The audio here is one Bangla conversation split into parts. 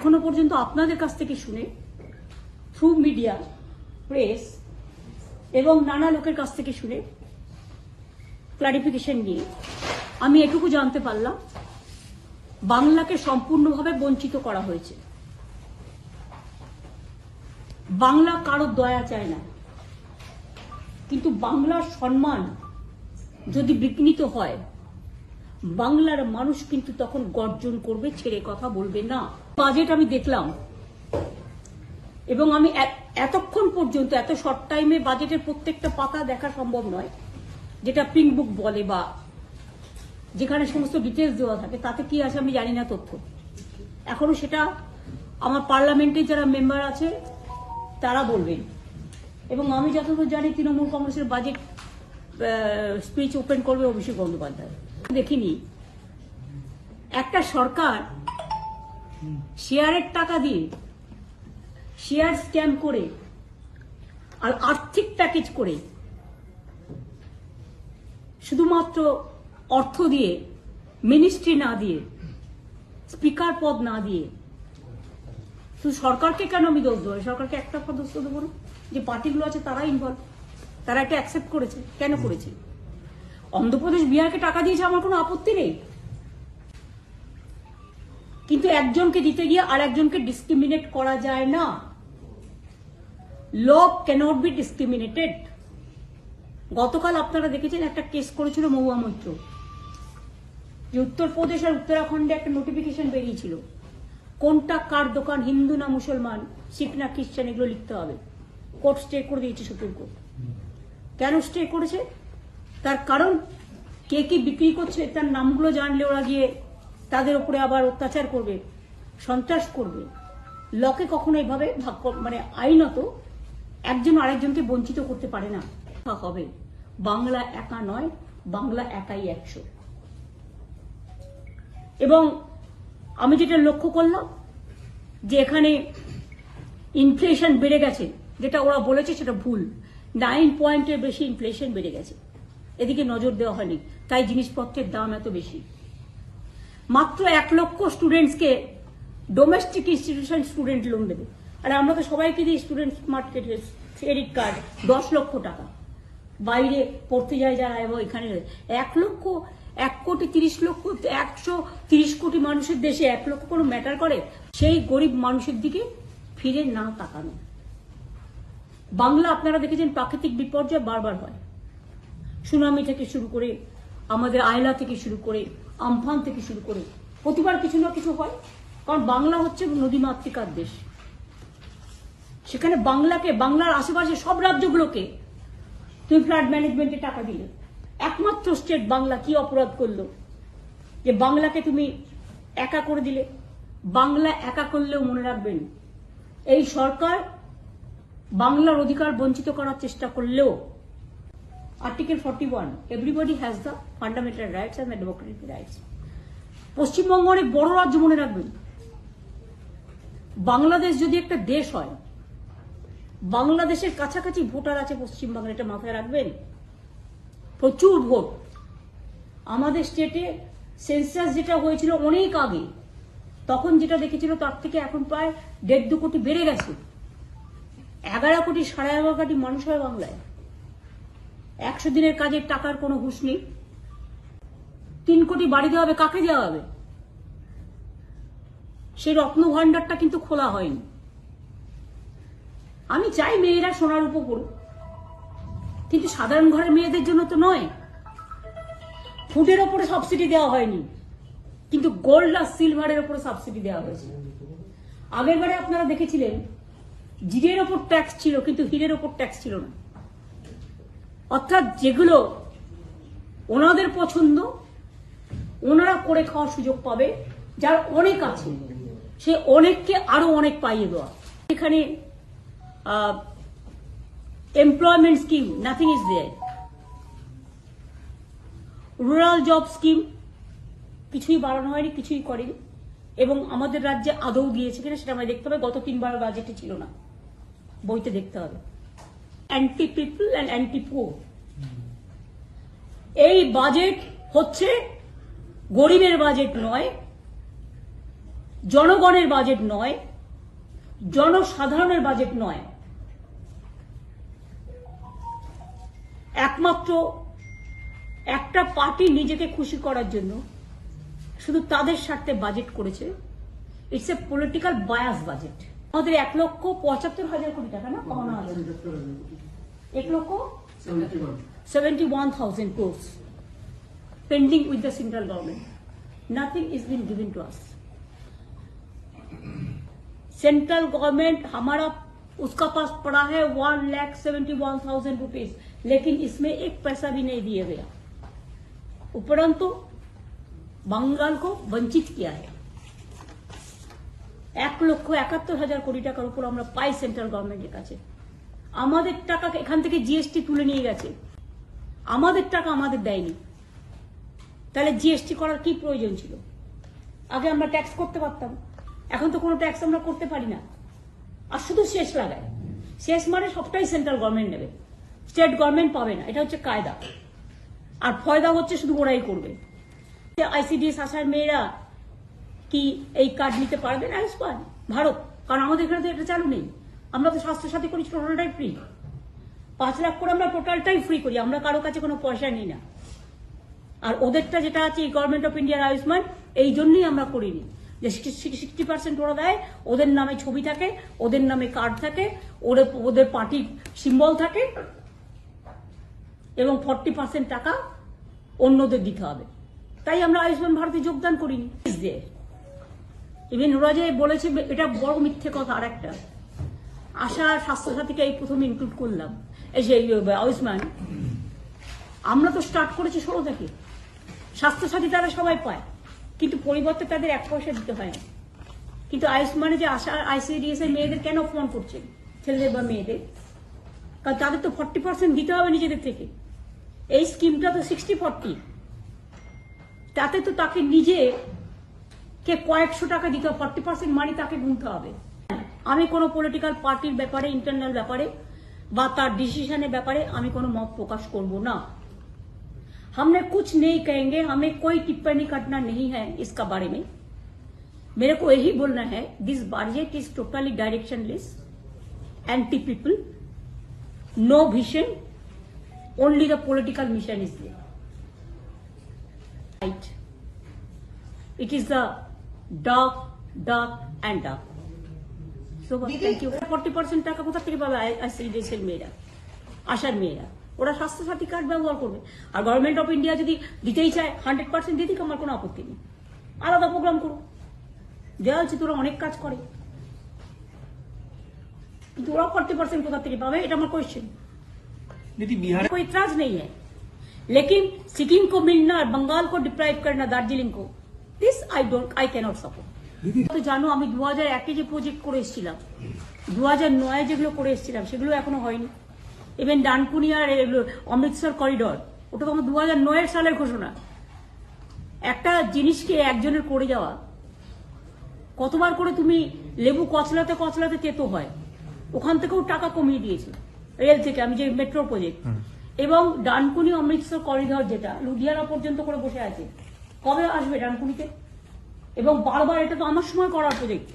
এখনও পর্যন্ত আপনাদের কাছ থেকে শুনে থ্রু মিডিয়া প্রেস এবং নানা লোকের কাছ থেকে শুনে ক্লারিফিকেশন নিয়ে, আমি এটুকু জানতে পারলাম, বাংলাকে সম্পূর্ণভাবে বঞ্চিত করা হয়েছে। বাংলা কারও দয়া চায় না। কিন্তু বাংলার সম্মান যদি বিঘ্নিত হয়, বাংলার মানুষ কিন্তু তখন গর্জন করবে, ছেড়ে কথা বলবে না। বাজেট আমি দেখলাম। এবং আমি এতক্ষণ পর্যন্ত, এত শর্ট টাইমে বাজেটের প্রত্যেকটা পাতা দেখা সম্ভব নয়, যেটা পিঙ্ক বুক বলে বা যেখানে সমস্ত ডিটেলস দেওয়া থাকে, তাতে কি আছে আমি জানি না তথ্য। এখনও সেটা আমার পার্লামেন্টে যারা মেম্বার আছে, তারা বলবেন। এবং আমি যতদূর জানি, তৃণমূল কংগ্রেসের বাজেট স্পিচ ওপেন করবে অভিষেক বন্দ্যোপাধ্যায়। দেখিনি। একটা সরকার শেয়ারের টাকা দিয়ে শেয়ার স্ক্যাম করে আর আর্থিক প্যাকেজ করে শুধুমাত্র অর্থ দিয়ে, মিনিস্ট্রি না দিয়ে, স্পিকার পদ না দিয়ে, শুধু সরকারকে কেন আমি দোষ দেবো? সরকারকে একটা দোষ দেবো না। যে পার্টিগুলো আছে তারা ইনভলভ তারা এটা অ্যাকসেপ্ট করেছে। কেন করেছে? অন্ধ্রপ্রদেশ বিহারকে টাকা দিয়েছে, আমার কোনো আপত্তি নেই। কিন্তু একজনকে দিতে গিয়ে আর একজনকে ডিসক্রিমিনেট করা যায় না। ল ক্যানট বি ডিসক্রিমিনেটেড গতকাল আপনারা দেখেছেন একটা কেস করেছিল মহুয়া মৈত্র। যে উত্তরপ্রদেশ আর উত্তরাখণ্ডে একটা নোটিফিকেশন বেরিয়েছিল। কোনটা কার দোকান, হিন্দু না মুসলমান, শিখ না খ্রিস্টান, এগুলো লিখতে হবে। কোর্ট স্টে করে দিয়েছে সুপ্রিম কোর্ট। কেন স্টে করেছে? তার কারণ কে কি বিক্রি করছে, তার নামগুলো জানলে ওরা গিয়ে তাদের উপরে আবার অত্যাচার করবে, সন্ত্রাস করবে। লকে কখনো এভাবে ভাগ মানে আইনত একজন আরেকজনকে বঞ্চিত করতে পারে না। হবে। বাংলা একা নয়, বাংলা একাই একশো। এবং আমি যেটা লক্ষ্য করলাম, যে এখানে ইনফ্লেশন বেড়ে গেছে, যেটা ওরা বলেছে সেটা ভুল। নাইন পয়েন্টের বেশি ইনফ্লেশন বেড়ে গেছে। এদিকে নজর দেওয়া হয়নি, তাই জিনিসপত্রের দাম এত বেশি। মাত্র এক লক্ষ স্টুডেন্টসকে ডোমেস্টিক ইনস্টিটিউশন স্টুডেন্ট লোন দেবে। আর আমরা তো সবাইকে দিই স্টুডেন্ট মার্কেট ক্রেডিট কার্ড দশ লক্ষ টাকা। বাইরে পড়তে যায় যারা এবং এখানে এক লক্ষ, এক কোটি তিরিশ লক্ষ, একশো তিরিশ কোটি মানুষের দেশে এক লক্ষ কোনো ম্যাটার করে? সেই গরিব মানুষের দিকে ফিরে না তাকানো। বাংলা আপনারা দেখেছেন প্রাকৃতিক বিপর্যয় বারবার হয়। সুনামি থেকে শুরু করে আমাদের আয়লা থেকে শুরু করে আমফান থেকে শুরু করে প্রতিবার কিছু না কিছু হয়। কারণ বাংলা হচ্ছে নদীমাতৃকার দেশ। সেখানে বাংলাকে, বাংলার আশেপাশে সব রাজ্যগুলোকে তুমি ফ্লাড ম্যানেজমেন্টে টাকা দিলে। একমাত্র স্টেট বাংলা কি অপরাধ করল? যে বাংলাকে তুমি একা করে দিলে। বাংলা একা করলেও মনে রাখবেন, এই সরকার বাংলার অধিকার বঞ্চিত করার চেষ্টা করলেও article forty one everybody has the fundamental rights and democratic rights Paschimbanga অনেক বড় রাজ্য মনে রাখবেন। বাংলাদেশ যদি একটা দেশ হয়, বাংলাদেশের কাছাকাছি ভোটার আছে পশ্চিমবাংলা এটা মাথায় রাখবেন। প্রচুর ভোট। আমাদের স্টেটে সেন্সাস যেটা হয়েছিল অনেক আগে, তখন যেটা দেখেছিল তার থেকে এখন প্রায় দেড় দু কোটি বেড়ে গেছে। এগারো কোটি, সাড়ে এগারো কোটি মানুষ হয় বাংলায়। একশো দিনের কাজের টাকার কোনো হুঁশ নেই। তিন কোটি বাড়ি দেওয়া হবে, কাকে দেওয়া হবে? সেই রত্ন ভান্ডারটা কিন্তু খোলা হয়নি। আমি চাই মেয়েরা সোনার উপর করুক কিন্তু সাধারণ ঘরের মেয়েদের জন্য তো নয়। ফুডের ওপরে সাবসিডি দেওয়া হয়নি, কিন্তু গোল্ড আর সিলভারের ওপরে সাবসিডি দেওয়া হয়েছে। আগের বারে আপনারা দেখেছিলেন, জিরের ওপর ট্যাক্স ছিল, কিন্তু হিরের ওপর ট্যাক্স ছিল না। অর্থাৎ যেগুলো ওনাদের পছন্দ, ওনারা করে খাওয়ার সুযোগ পাবে, যার অনেক আছে। সে অনেককে আরও অনেক পাইয়ে দেওয়া। এখানে employment scheme nothing is there rural job scheme কিছুই বাড়ানো হয়নি, কিছুই করেনি। এবং আমাদের রাজ্যে আদৌ দিয়েছে কিনা সেটা আমায় দেখতে হবে। গত তিনবার বাজেটে ছিল না। বইতে দেখতে হবে। Anti people and anti poor এই বাজেট হচ্ছে গরিবের বাজেট নয়, জনগণের বাজেট নয়, জনসাধারণের বাজেট নয়। একমাত্র একটা পার্টি নিজেকে খুশি করার জন্য শুধু তাদের স্বার্থে বাজেট করেছে। It's a political bias budget আমাদের এক লক্ষ পঁচাত্তর হাজার কোটি টাকা না কমানো হাজার এক লক্ষ seventy one thousand crores pending with the central government. Nothing is been given to us. Central government हमारा उसका पास पड़ा है one lakh seventy one thousand rupees लेकिन इसमें एक पैसा भी नहीं दिया गया उपरंतु बंगाल को वंचित किया है এক লক্ষ একাত্তর হাজার কোটি টাকার উপর আমরা পাই সেন্ট্রাল গভর্নমেন্টের কাছে। আমাদের টাকা এখান থেকে জিএসটি তুলে নিয়ে গেছে। আমাদের টাকা আমাদের দেয়নি। তাহলে জিএসটি করার কি প্রয়োজন ছিল? আগে আমরা ট্যাক্স করতে পারতাম। এখন তো কোনো ট্যাক্স আমরা করতে পারি না। আর শুধু শেষ লাগায়। শেষ মানে সবটাই সেন্ট্রাল গভর্নমেন্ট নেবে। স্টেট গভর্নমেন্ট পাবে না। এটা হচ্ছে কায়দা। আর ফয়দা হচ্ছে শুধু ওরাই করবে। আইসিডিএস আসার মেয়েরা কি এই কার্ড নিতে পারবেন আয়ুষ্মান ভারত। কারণ আমাদের এখানে তো এটা চালু নেই। আমরা তো স্বাস্থ্যসাথী করি টোটালটাই ফ্রি পাঁচ লাখ করে আমরা টোটালটাই ফ্রি করি। আমরা কারও কাছে কোনো পয়সা নিই না। আর ওদেরটা যেটা আছে গভর্নমেন্ট অফ ইন্ডিয়ার আয়ুষ্মান, এই জন্যই আমরা করিনি। যে সিক্সটি পার্সেন্ট ওরা দেয়, ওদের নামে ছবি থাকে, ওদের নামে কার্ড থাকে ওদের ওদের পার্টির সিম্বল থাকে, এবং ফর্টি পার্সেন্ট টাকা অন্যদের দিতে হবে। তাই আমরা আয়ুষ্মান ভারতে যোগদান করিনি। ইভেন ওরা যে বলেছে, এটা বড় মিথ্যে কথা আর একটা আশা স্বাস্থ্যসাথীকে এই প্রথম ইনক্লুড করলাম। এই যে আয়ুষ্মান, আমরা তো স্টার্ট করেছি ষোলো থেকে। স্বাস্থ্যসাথী তারা সবাই পায়, কিন্তু পরিবর্তে তাদের এক পয়সা দিতে হয় না। কিন্তু আয়ুষ্মানে যে আশা আইসিডিএস এর মেয়েদের কেন ফোন করছেন ছেলেদের বা মেয়েদের? কারণ তাদের তো ফর্টি পার্সেন্ট দিতে হবে নিজেদের থেকে। এই স্কিমটা তো সিক্সটি ফর্টি তাতে তো তাকে নিজে কে কয়েকশো টাকা দিতে হবে ফর্টি পার্সেন্ট মানি তাকে গুনতে হবে আমি কোনো পলিটিক্যাল পার্টির ব্যাপারে ইন্টারনাল ব্যাপারে বা তার ডিসিশনের ব্যাপারে আমি কোনো মত প্রকাশ করব না हमने कुछ नहीं कहेंगे हमें कोई टिप्पणी करना नहीं है इसका बारे में मेरे को यही बोलना है this budget is totally directionless anti people no vision only the political mission is there right it is the dark dark and dark so thank you 40% টাকা কোথা থেকে পাবে আইসিডিএসের মেয়েরা আশার মেয়েরা ওরা স্বাস্থ্যসাথী কার্ড ব্যবহার করবে আর গভর্নমেন্ট অফ ইন্ডিয়া যদি দিতেই চায় হান্ড্রেড পার্সেন্ট দিয়ে দিক আমার কোনো আপত্তি নেই আলাদা প্রোগ্রাম করো দেওয়া হচ্ছে তোরা অনেক কাজ করে কিন্তু ওরা ফর্টি পার্সেন্ট কোথা থেকে পাবে এটা আমার কোয়েশ্চেন दीदी बिहार कोई इतराज नहीं है लेकिन सिक्किम को मिलना और बंगाल को डिप्राइव करना दार्जिलिंग को This I don't I cannot support তো জানো আমি দু হাজার একে যে প্রজেক্ট করে এসেছিলাম দু হাজার নয় যেগুলো করে এসেছিলাম সেগুলো এখনও হয়নি। ইভেন ডানকুনিয়ার এগুলো অমৃতসর করিডর ওটা তো আমার দু নয়ের সালের ঘোষণা। একটা জিনিসকে একজনের করে যাওয়া কতবার করে তুমি লেবু কচলাতে কচলাতে তেতো হয় ওখান থেকেও টাকা কমিয়ে দিয়েছে রেল থেকে আমি যে মেট্রো প্রজেক্ট এবং ডানকুনি অমৃতসর করিডর যেটা লুধিয়ানা পর্যন্ত করে বসে আছে কবে আসবে ডানকুনিতে? এবং বারবার এটা তো আমার সময় করার প্রজেক্ট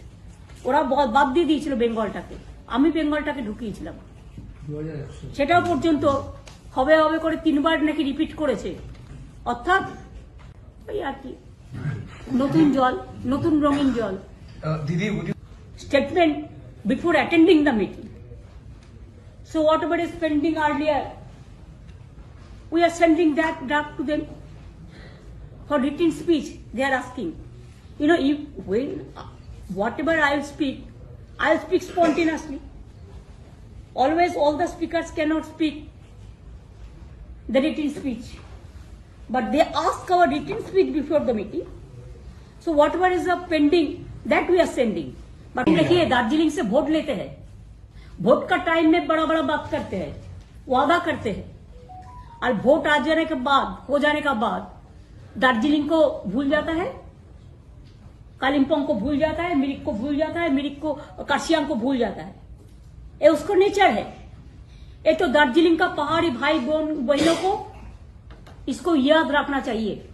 ওরা বাদ দিয়ে দিয়েছিল বেঙ্গলটাকে। আমি বেঙ্গলটাকে ঢুকিয়েছিলাম। সেটাও পর্যন্ত হবে হবে করে তিনবার নাকি রিপিট করেছে। অর্থাৎ ওই আর কি। নতুন জল নতুন রঙিন জল। Uh, दीदी would attending the before so. So whatever is pending earlier, we are sending that draft to them. For written speech. They are asking, you know, if when uh, whatever I will speak, I will speak spontaneously. Always, all the speakers cannot speak the written speech, but they ask our written speech before the meeting. So whatever is the pending, that we are sending. But देखिए दार्जिलिंग से वोट लेते हैं वोट का टाइम में बड़ा बड़ा बात करते हैं वादा करते हैं और वोट आ जाने के बाद हो जाने का बाद दार्जिलिंग को भूल जाता है कालिम्पोंग को भूल जाता है मिरिक को भूल जाता है मिरिक को काशियांग को भूल जाता है। ये उसको नेचर है। ये तो दार्जिलिंग का पहाड़ी भाई बहन बहनों को इसको याद रखना चाहिए।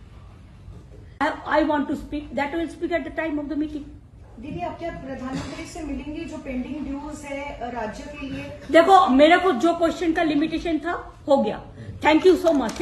I want to speak that will speak at the time of the meeting दीदी आप क्या प्रधानमंत्री से मिलेंगे जो पेंडिंग ड्यूज है राज्य के लिए? देखो मेरे को जो क्वेश्चन का लिमिटेशन था हो गया। Thank you so much